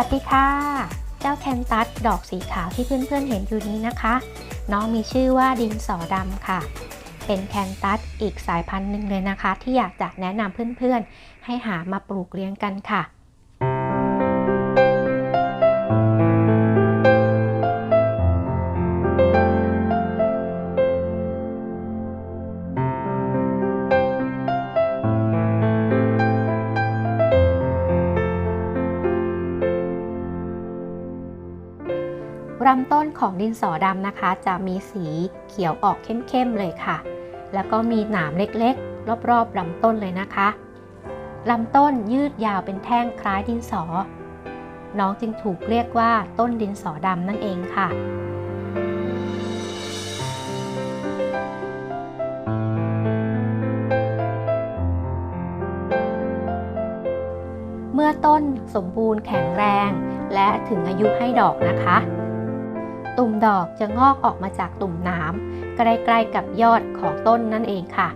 ัสดีค่ะ เจ้าแคนตัสดอกสีขาวที่เพื่อนๆเห็นอยู่นี้นะคะ น้องมีชื่อว่าดินสอดำค่ะ เป็นแคนตัสอีกสายพันธุ์หนึ่งเลยนะคะ ที่อยากจะแนะนำเพื่อนๆ ให้หามาปลูกเลี้ยงกันค่ะ ลำต้นของดินสอดำนะคะ จะมีสีเขียวออกเข้มๆเลยค่ะ แล้วก็มีหนามเล็กๆ รอบๆลำต้นเลยนะคะลำต้นยืดยาวเป็นแท่งคล้ายดินสอ น้องจึงถูกเรียกว่าต้นดินสอดำนั่นเองค่ะเมื่อต้นสมบูรณ์แข็งแรง และถึงอายุให้ดอกนะคะ ตุ่มดอกจะงอกออกมาจากตุ่มนามใกล้ๆกับยอดของต้นนั่นเองค่ะ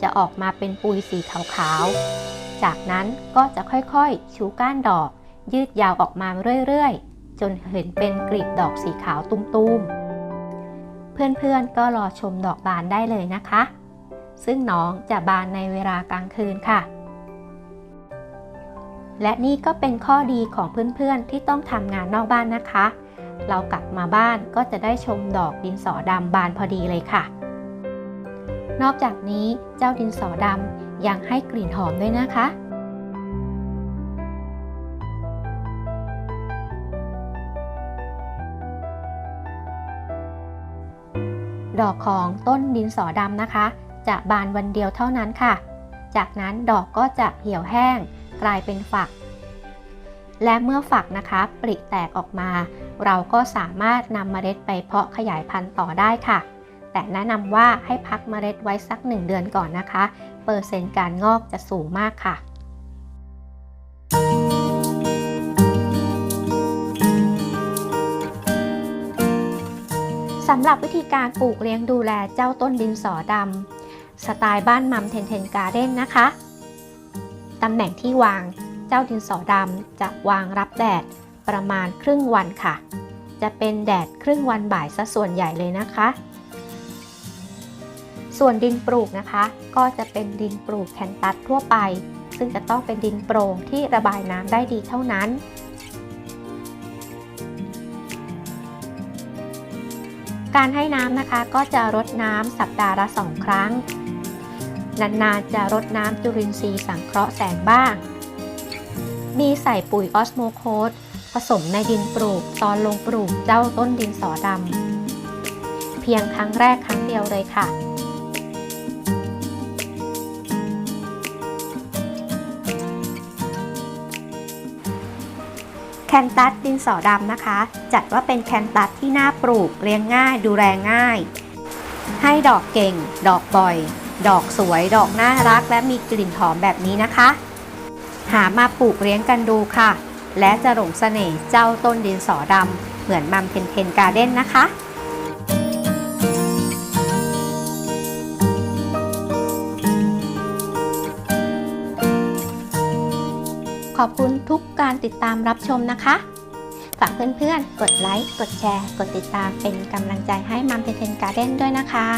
จะออกมาเป็นปุยสีขาวๆ จากนั้นก็จะค่อยๆ ชูก้านดอก ยืดยาวออกมาเรื่อยๆ จนเห็นเป็นกลีบดอกสีขาวตุ้มๆ เพื่อนๆก็รอชมดอกบานได้เลยนะคะ ซึ่งน้องจะบานในเวลากลางคืนค่ะและนี่ก็เป็นข้อดีของเพื่อนๆที่ต้องทำงานนอกบ้านนะคะ เรากลับมาบ้านก็จะได้ชมดอกดินสอดำบานพอดีเลยค่ะ นอกจากนี้เจ้าดินสอดำยังให้กลิ่นหอมด้วยนะคะ ดอกของต้นดินสอดำนะคะ จะบานวันเดียวเท่านั้นค่ะ จากนั้นดอกก็จะเหี่ยวแห้ง กลายเป็นฝัก และเมื่อฝักนะคะปริแตกออกมา เราก็สามารถนำเมล็ดไปเพาะขยายพันธุ์ต่อได้ค่ะ แต่แนะนำว่าให้พักเมล็ดไว้สัก 1 เดือนก่อนนะคะ เปอร์เซ็นต์การงอกจะสูงมากค่ะสำหรับวิธีการปลูกเลี้ยงดูแลเจ้าต้นดินสอดำสไตล์บ้านมัมเทนเทนการ์เด้นนะคะ ตำแหน่งที่วาง เจ้าดินสอดำจะวางรับแดดประมาณครึ่งวันค่ะ จะเป็นแดดครึ่งวันบ่ายซะส่วนใหญ่เลยนะคะ ส่วนดินปลูกนะคะ ก็จะเป็นดินปลูกแคนตัสทั่วไป ซึ่งจะต้องเป็นดินโปร่งที่ระบายน้ำได้ดีเท่านั้นการให้น้ำนะคะก็จะรดน้ำสัปดาห์ละสองครั้ง นานๆจะรดน้ำจุลินทรีย์สังเคราะห์แสงบ้าง มีใส่ปุ๋ยออสโมโคสผสมในดินปลูกตอนลงปลูกเจ้าต้นดินสอดำเพียงครั้งแรกครั้งเดียวเลยค่ะ แคนตัสดินสอดำนะคะ จัดว่าเป็นแคนตัสที่น่าปลูกเลี้ยงง่ายดูแลง่าย ให้ดอกเก่ง ดอกบ่อย ดอกสวย ดอกน่ารัก และมีกลิ่นหอมแบบนี้นะคะ หามาปลูกเลี้ยงกันดูค่ะ และจะหลงเสน่ห์เจ้าต้นดินสอดำเหมือนมัมเพนเพนการ์เด้นนะคะขอบคุณทุกการติดตามรับชมนะคะ ฝากเพื่อนๆ กดไลค์ กดแชร์ กดติดตามเป็นกำลังใจให้มัมเพนเพนการ์เด้นด้วยนะคะ